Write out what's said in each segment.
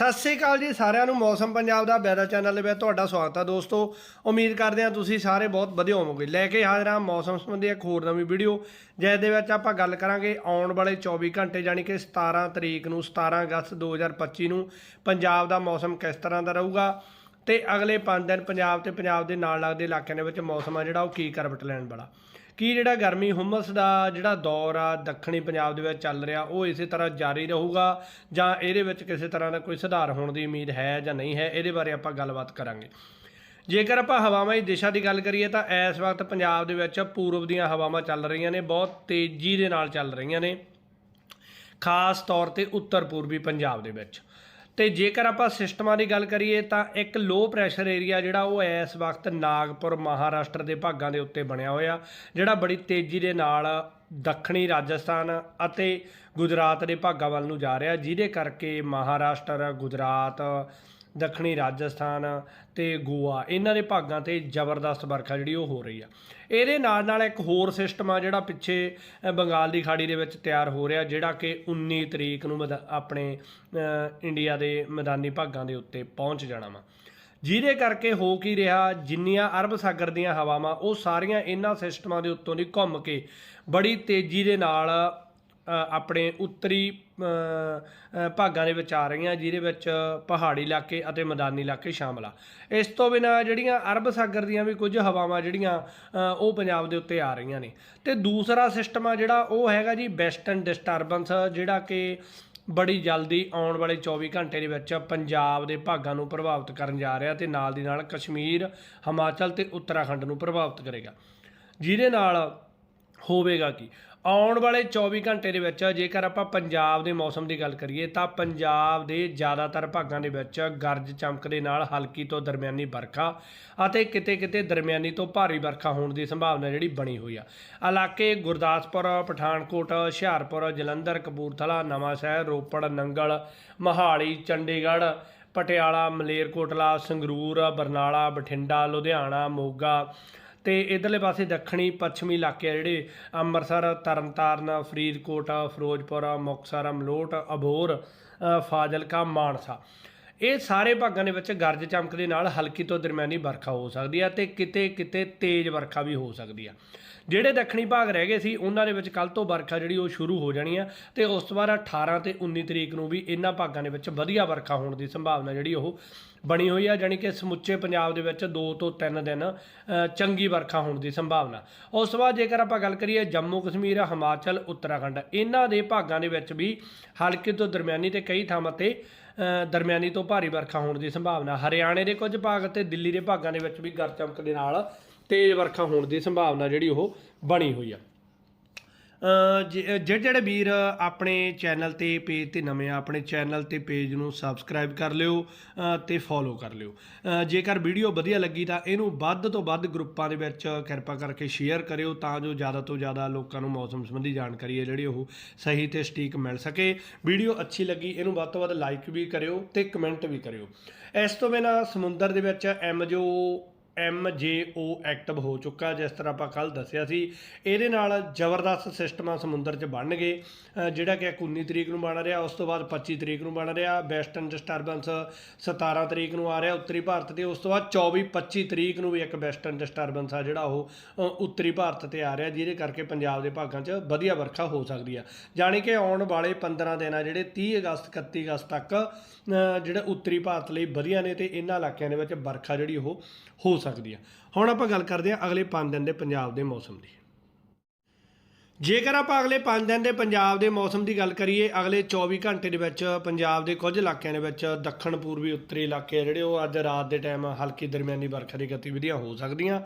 ਸਤਿ ਸ੍ਰੀ ਅਕਾਲ ਜੀ ਸਾਰਿਆਂ ਨੂੰ, ਮੌਸਮ ਪੰਜਾਬ ਦਾ ਵੈਦਰ ਚੈਨਲ ਦੇ ਵਿੱਚ ਤੁਹਾਡਾ ਸਵਾਗਤ ਹੈ ਦੋਸਤੋ। ਉਮੀਦ ਕਰਦੇ ਹਾਂ ਤੁਸੀਂ ਸਾਰੇ ਬਹੁਤ ਵਧੀਆ ਹੋਵੋਗੇ। ਲੈ ਕੇ ਹਾਜ਼ਰ ਹਾਂ ਮੌਸਮ ਸੰਬੰਧੀ ਇੱਕ ਹੋਰ ਨਵੀਂ ਵੀਡੀਓ ਜਿਸ ਦੇ ਵਿੱਚ ਆਪਾਂ ਗੱਲ ਕਰਾਂਗੇ ਆਉਣ ਵਾਲੇ 24 ਘੰਟੇ ਯਾਨੀ ਕਿ 17 ਤਰੀਕ ਨੂੰ 17 ਅਗਸਤ 2025 ਨੂੰ ਪੰਜਾਬ ਦਾ ਮੌਸਮ ਕਿਸ ਤਰ੍ਹਾਂ ਦਾ ਰਹੂਗਾ ਤੇ ਅਗਲੇ 5 ਦਿਨ ਪੰਜਾਬ ਤੇ ਪੰਜਾਬ ਦੇ ਨਾਲ ਲੱਗਦੇ ਇਲਾਕਿਆਂ ਦੇ ਵਿੱਚ ਮੌਸਮ ਆ ਜਿਹੜਾ, ਉਹ ਕੀ ਕਰਵਟ ਲੈਣ ਵਾਲਾ। ਕੀ ਜਿਹੜਾ ਗਰਮੀ ਹੁਮਸ ਦਾ ਜਿਹੜਾ ਦੌਰ ਆ ਦੱਖਣੀ ਪੰਜਾਬ ਦੇ ਵਿੱਚ ਚੱਲ ਰਿਹਾ, ਉਹ ਇਸੇ ਤਰ੍ਹਾਂ ਜਾਰੀ ਰਹੂਗਾ ਜਾਂ ਇਹਦੇ ਵਿੱਚ ਕਿਸੇ ਤਰ੍ਹਾਂ ਦਾ ਕੋਈ ਸੁਧਾਰ ਹੋਣ ਦੀ ਉਮੀਦ ਹੈ ਜਾਂ ਨਹੀਂ ਹੈ, ਇਹਦੇ ਬਾਰੇ ਆਪਾਂ ਗੱਲਬਾਤ ਕਰਾਂਗੇ। ਜੇਕਰ ਆਪਾਂ ਹਵਾਵਾਂ ਦੀ ਦਿਸ਼ਾ ਦੀ ਗੱਲ ਕਰੀਏ ਤਾਂ ਇਸ ਵਕਤ ਪੰਜਾਬ ਦੇ ਵਿੱਚ ਪੂਰਬ ਦੀਆਂ ਹਵਾਵਾਂ ਚੱਲ ਰਹੀਆਂ ਨੇ, ਬਹੁਤ ਤੇਜ਼ੀ ਦੇ ਨਾਲ ਚੱਲ ਰਹੀਆਂ ਨੇ, ਖਾਸ ਤੌਰ ਤੇ ਉੱਤਰ ਪੂਰਬੀ ਪੰਜਾਬ ਦੇ ਵਿੱਚ। ਤੇ ਜੇਕਰ ਆਪਾਂ ਸਿਸਟਮਾਂ ਦੀ ਗੱਲ ਕਰੀਏ ਤਾਂ ਇੱਕ ਲੋ ਪ੍ਰੈਸ਼ਰ ਏਰੀਆ ਜਿਹੜਾ ਉਹ ਇਸ ਵਕਤ ਨਾਗਪੁਰ ਮਹਾਰਾਸ਼ਟਰ ਦੇ ਭਾਗਾਂ ਦੇ ਉੱਤੇ ਬਣਿਆ ਹੋਇਆ, ਜਿਹੜਾ ਬੜੀ ਤੇਜ਼ੀ ਦੇ ਨਾਲ ਦੱਖਣੀ ਰਾਜਸਥਾਨ ਅਤੇ ਗੁਜਰਾਤ ਦੇ ਭਾਗਾਂ ਵੱਲ ਨੂੰ ਜਾ ਰਿਹਾ। ਜਿਹਦੇ ਕਰਕੇ ਮਹਾਰਾਸ਼ਟਰ, ਗੁਜਰਾਤ ਦੱਖਣੀ ਰਾਜਸਥਾਨ ਤੇ ਗੋਆ, ਇਹਨਾਂ ਦੇ ਭਾਗਾਂ ਤੇ ਜ਼ਬਰਦਸਤ ਵਰਖਾ ਜਿਹੜੀ ਉਹ ਹੋ ਰਹੀ ਆ। ਇਹਦੇ ਨਾਲ ਨਾਲ ਇੱਕ ਹੋਰ ਸਿਸਟਮ ਆ ਜਿਹੜਾ ਪਿੱਛੇ ਬੰਗਾਲ ਦੀ ਖਾੜੀ ਦੇ ਵਿੱਚ ਤਿਆਰ ਹੋ ਰਿਹਾ, ਜਿਹੜਾ ਕਿ 19 ਤਰੀਕ ਨੂੰ ਮੈਦਾ- ਆਪਣੇ ਇੰਡੀਆ ਦੇ ਮੈਦਾਨੀ ਭਾਗਾਂ ਦੇ ਉੱਤੇ ਪਹੁੰਚ ਜਾਣਾ ਵਾ। ਜਿਹਦੇ ਕਰਕੇ ਹੋ ਕੀ ਰਿਹਾ, ਜਿੰਨੀਆਂ ਅਰਬ ਸਾਗਰ ਦੀਆਂ ਹਵਾਵਾਂ, ਉਹ ਸਾਰੀਆਂ ਇਹਨਾਂ ਸਿਸਟਮਾਂ ਦੇ ਉੱਤੋਂ ਦੀ ਘੁੰਮ ਕੇ ਬੜੀ ਤੇਜ਼ੀ ਦੇ ਨਾਲ ਆਪਣੇ ਉੱਤਰੀ ਭਾਗਾਂ ਦੇ ਵਿੱਚ ਆ ਰਹੀਆਂ, ਜਿਹਦੇ ਵਿੱਚ ਪਹਾੜੀ ਇਲਾਕੇ ਅਤੇ ਮੈਦਾਨੀ ਇਲਾਕੇ ਸ਼ਾਮਲ ਆ। ਇਸ ਤੋਂ ਬਿਨਾ ਜਿਹੜੀਆਂ ਅਰਬ ਸਾਗਰ ਦੀਆਂ ਵੀ ਕੁਝ ਹਵਾਵਾਂ ਜਿਹੜੀਆਂ ਉਹ ਪੰਜਾਬ ਦੇ ਉੱਤੇ ਆ ਰਹੀਆਂ ਨੇ। ਤੇ ਦੂਸਰਾ ਸਿਸਟਮ ਆ ਜਿਹੜਾ, ਉਹ ਹੈਗਾ ਜੀ ਵੈਸਟਰਨ ਡਿਸਟਰਬੈਂਸ ਜਿਹੜਾ ਕਿ ਬੜੀ ਜਲਦੀ ਆਉਣ ਵਾਲੇ 24 ਘੰਟੇ ਦੇ ਵਿੱਚ ਪੰਜਾਬ ਦੇ ਭਾਗਾਂ ਨੂੰ ਪ੍ਰਭਾਵਿਤ ਕਰਨ ਜਾ ਰਿਹਾ ਤੇ ਨਾਲ ਦੀ ਨਾਲ ਕਸ਼ਮੀਰ, ਹਿਮਾਚਲ ਤੇ ਉੱਤਰਾਖੰਡ ਨੂੰ ਪ੍ਰਭਾਵਿਤ ਕਰੇਗਾ। ਜਿਹਦੇ ਨਾਲ ਹੋਵੇਗਾ ਕੀ? ਆਉਣ ਵਾਲੇ 24 ਘੰਟੇ ਦੇ ਵਿੱਚ ਜੇਕਰ ਆਪਾਂ ਪੰਜਾਬ ਦੇ ਮੌਸਮ ਦੀ ਗੱਲ ਕਰੀਏ ਤਾਂ ਪੰਜਾਬ ਦੇ ਜ਼ਿਆਦਾਤਰ ਭਾਗਾਂ ਦੇ ਵਿੱਚ ਗਰਜ ਚਮਕ ਦੇ ਨਾਲ ਹਲਕੀ ਤੋਂ ਦਰਮਿਆਨੀ ਵਰਖਾ ਅਤੇ ਕਿਤੇ-ਕਿਤੇ ਦਰਮਿਆਨੀ ਤੋਂ ਭਾਰੀ ਵਰਖਾ ਹੋਣ ਦੀ ਸੰਭਾਵਨਾ ਜਿਹੜੀ ਬਣੀ ਹੋਈ ਆ। ਇਲਾਕੇ ਗੁਰਦਾਸਪੁਰ, ਪਠਾਨਕੋਟ, ਹੁਸ਼ਿਆਰਪੁਰ, ਜਲੰਧਰ, ਕਪੂਰਥਲਾ, ਨਵਾਂਸ਼ਹਿਰ, ਰੋਪੜ, ਨੰਗਲ, ਮਹਾਲੀ, ਚੰਡੀਗੜ੍ਹ, ਪਟਿਆਲਾ, ਮਲੇਰਕੋਟਲਾ, ਸੰਗਰੂਰ, ਬਰਨਾਲਾ, ਬਠਿੰਡਾ, ਲੁਧਿਆਣਾ, ਮੋਗਾ ਤੇ ਇਧਰਲੇ ਪਾਸੇ ਦੱਖਣੀ ਪੱਛਮੀ ਇਲਾਕੇ ਆ ਜਿਹੜੇ ਅੰਮ੍ਰਿਤਸਰ, ਤਰਨਤਾਰਨ, ਫਰੀਦਕੋਟ, ਫਿਰੋਜ਼ਪੁਰ, ਮੁਕਤਸਰ, ਮਲੋਟ ਅਬੋਰ ਫਾਜ਼ਿਲਕਾ, ਮਾਨਸਾ। ਇਹ ਸਾਰੇ ਭਾਗਾਂ ਦੇ ਵਿੱਚ ਗਰਜ ਚਮਕ ਦੇ ਨਾਲ ਹਲਕੀ ਤੋਂ ਦਰਮਿਆਨੀ ਵਰਖਾ ਹੋ ਸਕਦੀ ਹੈ ਤੇ ਕਿਤੇ ਕਿਤੇ ਤੇਜ਼ ਵਰਖਾ ਵੀ ਹੋ ਸਕਦੀ ਆ। ਜਿਹੜੇ ਦੱਖਣੀ ਭਾਗ ਰਹਿ ਗਏ ਸੀ, ਉਹਨਾਂ ਦੇ ਵਿੱਚ ਕੱਲ ਤੋਂ ਵਰਖਾ ਜਿਹੜੀ ਉਹ ਸ਼ੁਰੂ ਹੋ ਜਾਣੀ ਆ ਤੇ ਉਸ ਤੋਂ ਬਾਅਦ 18 ਤੇ 19 ਤਰੀਕ ਨੂੰ ਵੀ ਇਹਨਾਂ ਭਾਗਾਂ ਦੇ ਵਿੱਚ ਵਧੀਆ ਵਰਖਾ ਹੋਣ ਦੀ ਸੰਭਾਵਨਾ ਜਿਹੜੀ ਉਹ ਬਣੀ ਹੋਈ ਆ, ਜਾਣੀ ਕਿ ਸਮੁੱਚੇ ਪੰਜਾਬ ਦੇ ਵਿੱਚ 2 ਤੋਂ 3 ਦਿਨ ਚੰਗੀ ਵਰਖਾ ਹੋਣ ਦੀ ਸੰਭਾਵਨਾ। ਉਸ ਤੋਂ ਬਾਅਦ ਜੇਕਰ ਆਪਾਂ ਗੱਲ ਕਰੀਏ ਜੰਮੂ ਕਸ਼ਮੀਰ, ਹਿਮਾਚਲ, ਉੱਤਰਾਖੰਡ, ਇਹਨਾਂ ਦੇ ਭਾਗਾਂ ਦੇ ਵਿੱਚ ਵੀ ਹਲਕੀ ਤੋਂ ਦਰਮਿਆਨੀ ਤੇ ਕਈ ਥਾਵਾਂ ਤੇ ਦਰਮਿਆਨੀ ਤੋਂ ਭਾਰੀ ਵਰਖਾ ਹੋਣ ਦੀ ਸੰਭਾਵਨਾ। ਹਰਿਆਣੇ ਦੇ ਕੁਝ ਭਾਗ ਤੇ ਦਿੱਲੀ ਦੇ ਭਾਗਾਂ ਦੇ ਵਿੱਚ ਵੀ ਗਰਜ ਚਮਕ ਦੇ ਨਾਲ ਤੇਜ਼ ਵਰਖਾ ਹੋਣ ਦੀ ਸੰਭਾਵਨਾ ਜਿਹੜੀ ਉਹ ਬਣੀ ਹੋਈ ਆ। ਜਿਹੜੇ ਜਿਹੜੇ ਵੀਰ ਆਪਣੇ ਚੈਨਲ ਤੇ ਪੇਜ ਤੇ ਨਵੇਂ ਆ ਆਪਣੇ ਚੈਨਲ ਤੇ ਪੇਜ ਨੂੰ ਸਬਸਕ੍ਰਾਈਬ ਕਰ ਲਿਓ ਅ, ਤੇ ਫੋਲੋ ਕਰ ਲਿਓ। ਜੇਕਰ ਵੀਡੀਓ ਵਧੀਆ ਲੱਗੀ ਤਾਂ ਇਹਨੂੰ ਵੱਧ ਤੋਂ ਵੱਧ ਗਰੁੱਪਾਂ ਦੇ ਵਿੱਚ ਕਿਰਪਾ ਕਰਕੇ ਸ਼ੇਅਰ ਕਰਿਓ ਤਾਂ ਜੋ ਜ਼ਿਆਦਾ ਤੋਂ ਜ਼ਿਆਦਾ ਲੋਕਾਂ ਨੂੰ ਮੌਸਮ ਸੰਬੰਧੀ ਜਾਣਕਾਰੀ ਹੈ ਜਿਹੜੀ ਉਹ ਸਹੀ ਤੇ ਸਟੀਕ ਮਿਲ ਸਕੇ। ਵੀਡੀਓ ਅੱਛੀ ਲੱਗੀ ਇਹਨੂੰ ਵੱਧ ਤੋਂ ਵੱਧ ਲਾਈਕ ਵੀ ਕਰਿਓ ਤੇ ਕਮੈਂਟ ਵੀ ਕਰਿਓ। ਇਸ ਤੋਂ ਬਿਨਾ ਸਮੁੰਦਰ ਦੇ ਵਿੱਚ ਐਮਜ਼ੋ ਜੋ ਜੇ ਓ ਐਕਟਿਵ ਹੋ ਚੁੱਕਾ, ਜਿਸ ਤਰ੍ਹਾਂ ਆਪਾਂ ਕੱਲ ਦੱਸਿਆ ਸੀ। ਇਹਦੇ ਨਾਲ ਜ਼ਬਰਦਸਤ ਸਿਸਟਮ ਆ ਸਮੁੰਦਰ 'ਚ ਬਣ ਗਏ। ਜਿਹੜਾ ਕਿ 19 ਤਰੀਕ ਨੂੰ ਬਣ ਰਿਹਾ, ਉਸ ਤੋਂ ਬਾਅਦ 25 ਤਰੀਕ ਨੂੰ ਬਣ ਰਿਹਾ, ਵੈਸਟਰਨ ਡਿਸਟਰਬੈਂਸ 17 ਤਰੀਕ ਨੂੰ ਆ ਰਿਹਾ ਉੱਤਰੀ ਭਾਰਤ ਤੇ, ਉਸ ਤੋਂ ਬਾਅਦ 24 25 ਤਰੀਕ ਨੂੰ ਵੀ ਇੱਕ ਵੈਸਟਰਨ ਡਿਸਟਰਬੈਂਸ ਆ ਜਿਹੜਾ ਉਹ ਉੱਤਰੀ ਭਾਰਤ ਤੇ ਆ ਰਿਹਾ, ਜਿਹਦੇ ਕਰਕੇ ਪੰਜਾਬ ਦੇ ਭਾਗਾਂ 'ਚ ਵਧੀਆ ਵਰਖਾ ਹੋ ਸਕਦੀ ਆ। ਜਾਣੀ ਕਿ ਆਉਣ ਵਾਲੇ 15 ਦਿਨ ਆ ਜਿਹੜੇ 30 ਅਗਸਤ 31 ਅਗਸਤ ਤੱਕ ਜਿਹੜਾ ਉੱਤਰੀ ਭਾਰਤ ਲਈ ਵਧੀਆ ਨੇ ਤੇ ਇਹਨਾਂ ਇਲਾਕਿਆਂ ਦੇ ਵਿੱਚ ਵਰਖਾ ਜਿਹੜੀ ਉਹ ਹੋ ਸਕਦੀ ਆ। ਹੁਣ ਆਪਾਂ ਗੱਲ ਕਰਦੇ ਹਾਂ ਅਗਲੇ 5 ਦਿਨ ਦੇ ਪੰਜਾਬ ਦੇ ਮੌਸਮ ਦੀ। ਜੇਕਰ ਆਪਾਂ ਅਗਲੇ 5 ਦਿਨ ਦੇ ਪੰਜਾਬ ਦੇ ਮੌਸਮ ਦੀ ਗੱਲ ਕਰੀਏ, ਅਗਲੇ 24 ਘੰਟੇ ਦੇ ਵਿੱਚ ਪੰਜਾਬ ਦੇ ਕੁਝ ਇਲਾਕਿਆਂ ਦੇ ਵਿੱਚ ਦੱਖਣ ਪੂਰਬੀ ਉੱਤਰੀ ਇਲਾਕੇ ਆ ਜਿਹੜੇ, ਉਹ ਅੱਜ ਰਾਤ ਦੇ ਟਾਈਮ ਹਲਕੀ ਦਰਮਿਆਨੀ ਵਰਖਾ ਦੀ ਗਤੀਵਿਧੀਆਂ ਹੋ ਸਕਦੀਆਂ।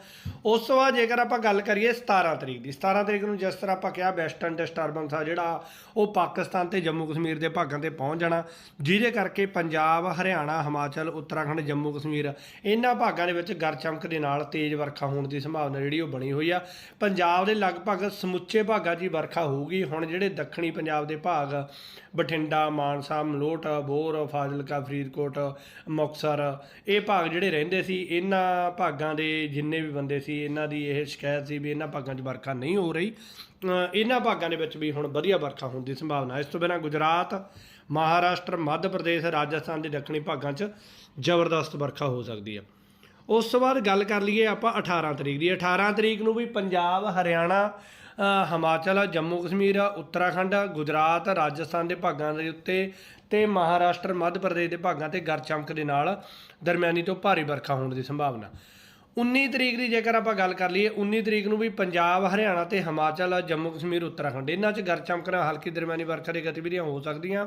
ਉਸ ਤੋਂ ਬਾਅਦ ਜੇਕਰ ਆਪਾਂ ਗੱਲ ਕਰੀਏ 17 ਤਰੀਕ ਦੀ 17 ਤਰੀਕ ਨੂੰ ਜਿਸ ਤਰ੍ਹਾਂ ਆਪਾਂ ਕਿਹਾ ਵੈਸਟਰਨ ਡਿਸਟਰਬੈਂਸ ਆ ਜਿਹੜਾ, ਉਹ ਪਾਕਿਸਤਾਨ ਤੇ ਜੰਮੂ ਕਸ਼ਮੀਰ ਦੇ ਭਾਗਾਂ ਤੇ ਪਹੁੰਚ ਜਾਣਾ, ਜਿਹਦੇ ਕਰਕੇ ਪੰਜਾਬ, ਹਰਿਆਣਾ, ਹਿਮਾਚਲ, ਉੱਤਰਾਖੰਡ, ਜੰਮੂ ਕਸ਼ਮੀਰ ਇਹਨਾਂ ਭਾਗਾਂ ਦੇ ਵਿੱਚ ਗਰ ਚਮਕ ਦੇ ਨਾਲ ਤੇਜ਼ ਵਰਖਾ ਹੋਣ ਦੀ ਸੰਭਾਵਨਾ ਜਿਹੜੀ ਉਹ ਬਣੀ ਹੋਈ ਆ। ਪੰਜਾਬ ਦੇ ਲਗਭਗ ਸਮੁੱਚੇ ਭਾਗ ਭਾਗਾਂ 'ਚ ਹੀ ਵਰਖਾ ਹੋਊਗੀ। ਹੁਣ ਜਿਹੜੇ ਦੱਖਣੀ ਪੰਜਾਬ ਦੇ ਭਾਗ, ਬਠਿੰਡਾ, ਮਾਨਸਾ, ਮਲੋਟ, ਬੋਰ, ਫਾਜ਼ਿਲਕਾ, ਫਰੀਦਕੋਟ, ਮੁਕਤਸਰ, ਇਹ ਭਾਗ ਜਿਹੜੇ ਰਹਿੰਦੇ ਸੀ, ਇਹਨਾਂ ਭਾਗਾਂ ਦੇ ਜਿੰਨੇ ਵੀ ਬੰਦੇ ਸੀ, ਇਹਨਾਂ ਦੀ ਇਹ ਸ਼ਿਕਾਇਤ ਸੀ ਵੀ ਇਹਨਾਂ ਭਾਗਾਂ 'ਚ ਵਰਖਾ ਨਹੀਂ ਹੋ ਰਹੀ। ਇਹਨਾਂ ਭਾਗਾਂ ਦੇ ਵਿੱਚ ਵੀ ਹੁਣ ਵਧੀਆ ਵਰਖਾ ਹੋਣ ਦੀ ਸੰਭਾਵਨਾ ਇਸ ਤੋਂ ਬਿਨਾਂ ਗੁਜਰਾਤ, ਮਹਾਰਾਸ਼ਟਰ, ਮੱਧ ਪ੍ਰਦੇਸ਼, ਰਾਜਸਥਾਨ ਦੇ ਦੱਖਣੀ ਭਾਗਾਂ 'ਚ ਜ਼ਬਰਦਸਤ ਵਰਖਾ ਹੋ ਸਕਦੀ ਹੈ। ਉਸ ਤੋਂ ਬਾਅਦ ਗੱਲ ਕਰ ਲਈਏ ਆਪਾਂ 18 ਤਰੀਕ ਦੀ। 18 ਤਰੀਕ ਨੂੰ ਵੀ ਪੰਜਾਬ, ਹਰਿਆਣਾ ਅ, ਹਿਮਾਚਲ ਜੰਮੂ ਕਸ਼ਮੀਰ ਉੱਤਰਾਖੰਡ ਗੁਜਰਾਤ ਰਾਜਸਥਾਨ ਦੇ ਭਾਗਾਂ ਦੇ ਉੱਤੇ ਤੇ ਮਹਾਰਾਸ਼ਟਰ ਮੱਧ ਪ੍ਰਦੇਸ਼ ਦੇ ਭਾਗਾਂ ਤੇ ਗਰ ਚਮਕ ਦੇ ਨਾਲ ਦਰਮਿਆਨੀ ਤੋਂ ਭਾਰੀ ਵਰਖਾ ਹੋਣ ਦੀ ਸੰਭਾਵਨਾ। 19 ਤਰੀਕ ਦੀ ਜੇਕਰ ਆਪਾਂ ਗੱਲ ਕਰ ਲਈਏ 19 ਤਰੀਕ ਨੂੰ ਵੀ ਪੰਜਾਬ ਹਰਿਆਣਾ ਤੇ ਹਿਮਾਚਲ ਜੰਮੂ ਕਸ਼ਮੀਰ ਉੱਤਰਾਖੰਡ ਇਹਨਾਂ 'ਚ ਗਰ ਚਮਕ ਨਾਲ ਹਲਕੀ ਦਰਮਿਆਨੀ ਵਰਖਾ ਦੀ ਗਤੀਵਿਧੀਆਂ ਹੋ ਸਕਦੀਆਂ।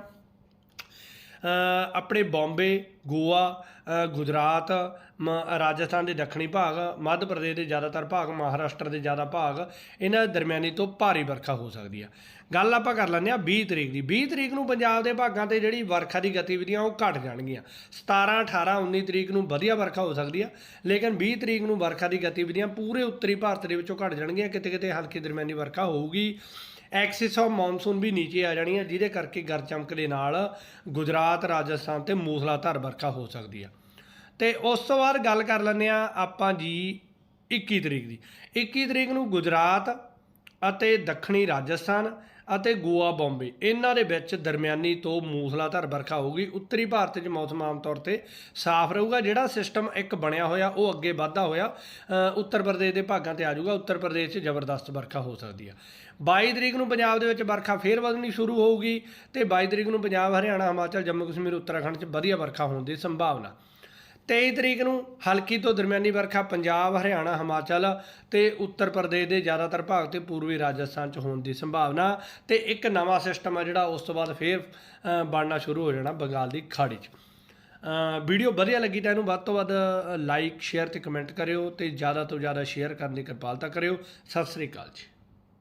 ਆਪਣੇ ਬੋਂਬੇ, ਗੋਆ ਗੁਜਰਾਤ, ਮ- ਰਾਜਸਥਾਨ ਦੇ ਦੱਖਣੀ ਭਾਗ, ਮੱਧ ਪ੍ਰਦੇਸ਼ ਦੇ ਜ਼ਿਆਦਾਤਰ ਭਾਗ, ਮਹਾਰਾਸ਼ਟਰ ਦੇ ਜ਼ਿਆਦਾ ਭਾਗ, ਇਹਨਾਂ ਦੇ ਦਰਮਿਆਨੀ ਤੋਂ ਭਾਰੀ ਵਰਖਾ ਹੋ ਸਕਦੀ ਆ। ਗੱਲ ਆਪਾਂ ਕਰ ਲੈਂਦੇ ਆ 20 ਤਰੀਕ ਦੀ। 20 ਤਰੀਕ ਨੂੰ ਪੰਜਾਬ ਦੇ ਭਾਗਾਂ ਤੇ ਜਿਹੜੀ ਵਰਖਾ ਦੀ ਗਤੀਵਿਧੀਆਂ ਉਹ ਘਟ ਜਾਣਗੀਆਂ। 17 18 19 ਤਰੀਕ ਨੂੰ ਵਧੀਆ ਵਰਖਾ ਹੋ ਸਕਦੀ ਆ, ਲੇਕਿਨ 20 ਤਰੀਕ ਨੂੰ ਵਰਖਾ ਦੀ ਗਤੀਵਿਧੀਆਂ ਪੂਰੇ ਉੱਤਰੀ ਭਾਰਤ ਦੇ ਵਿੱਚੋਂ ਘਟ ਜਾਣਗੀਆਂ। ਕਿਤੇ ਕਿਤੇ ਹਲਕੀ ਦਰਮਿਆਨੀ ਵਰਖਾ ਹੋਊਗੀ। ਐਕਸਿਸ ਆਫ ਮੌਨਸੂਨ ਵੀ ਨੀਚੇ ਆ ਜਾਣੀ ਹੈ ਜਿਹਦੇ ਕਰਕੇ ਗਰ ਚਮਕ ਦੇ ਨਾਲ ਗੁਜਰਾਤ, ਰਾਜਸਥਾਨ ਤੇ ਮੂਸਲਾਧਾਰ ਵਰਖਾ ਹੋ ਸਕਦੀ ਆ। ਤੇ ਉਸ ਤੋਂ ਬਾਅਦ ਗੱਲ ਕਰ ਲੈਂਦੇ ਆ ਆਪਾਂ ਜੀ 21 ਤਰੀਕ ਦੀ। 21 ਤਰੀਕ ਨੂੰ ਗੁਜਰਾਤ ਅਤੇ ਦੱਖਣੀ ਰਾਜਸਥਾਨ ਅਤੇ ਗੋਆ, ਬੰਬੇ। ਇਹਨਾਂ ਦੇ ਵਿੱਚ ਦਰਮਿਆਨੀ ਤੋਂ ਮੂਸਲਾਧਾਰ ਵਰਖਾ ਹੋਊਗੀ। ਉੱਤਰੀ ਭਾਰਤ 'ਚ ਮੌਸਮ ਆਮ ਤੌਰ ਤੇ ਸਾਫ਼ ਰਹੂਗਾ। ਜਿਹੜਾ ਸਿਸਟਮ ਇੱਕ ਬਣਿਆ ਹੋਇਆ, ਉਹ ਅੱਗੇ ਵਧਦਾ ਹੋਇਆ ਉੱਤਰ ਪ੍ਰਦੇਸ਼ ਦੇ ਭਾਗਾਂ ਤੇ ਆ ਜਾਊਗਾ। ਉੱਤਰ ਪ੍ਰਦੇਸ਼ 'ਚ ਜ਼ਬਰਦਸਤ ਵਰਖਾ ਹੋ ਸਕਦੀ ਆ। 22 ਤਰੀਕ ਨੂੰ ਪੰਜਾਬ ਦੇ ਵਿੱਚ ਵਰਖਾ ਫੇਰ ਵਧਣੀ ਸ਼ੁਰੂ ਹੋਊਗੀ ਤੇ 22 ਤਰੀਕ ਨੂੰ ਪੰਜਾਬ, ਹਰਿਆਣਾ, ਹਿਮਾਚਲ ਜੰਮੂ ਕਸ਼ਮੀਰ ਉੱਤਰਾਖੰਡ 'ਚ ਵਧੀਆ ਵਰਖਾ ਹੋਣ ਦੀ ਸੰਭਾਵਨਾ। 23 ਤਰੀਕ ਨੂੰ ਹਲਕੀ ਤੋਂ ਦਰਮਿਆਨੀ ਵਰਖਾ ਪੰਜਾਬ, ਹਰਿਆਣਾ, ਹਿਮਾਚਲ ਤੇ ਉੱਤਰ ਪ੍ਰਦੇਸ਼ ਦੇ ਜ਼ਿਆਦਾਤਰ ਭਾਗ ਤੇ ਪੂਰਬੀ ਰਾਜਸਥਾਨ ਚ ਹੋਣ ਦੀ ਸੰਭਾਵਨਾ ਤੇ ਇੱਕ ਨਵਾਂ ਸਿਸਟਮ ਆ ਜਿਹੜਾ ਉਸ ਤੋਂ ਬਾਅਦ ਫੇਰ ਬਣਨਾ ਸ਼ੁਰੂ ਹੋ ਜਾਣਾ ਬੰਗਾਲ ਦੀ ਖਾੜੀ 'ਚ। ਵੀਡੀਓ ਵਧੀਆ ਲੱਗੀ ਤਾਂ ਇਹਨੂੰ ਵੱਧ ਤੋਂ ਵੱਧ ਲਾਈਕ ਸ਼ੇਅਰ ਤੇ ਕਮੈਂਟ ਕਰਿਓ ਤੇ ਜ਼ਿਆਦਾ ਤੋਂ ਜ਼ਿਆਦਾ ਸ਼ੇਅਰ ਕਰਨ ਦੀ ਕਿਰਪਾਲਤਾ ਕਰਿਓ। ਸਤਿ ਸ੍ਰੀ ਅਕਾਲ ਜੀ।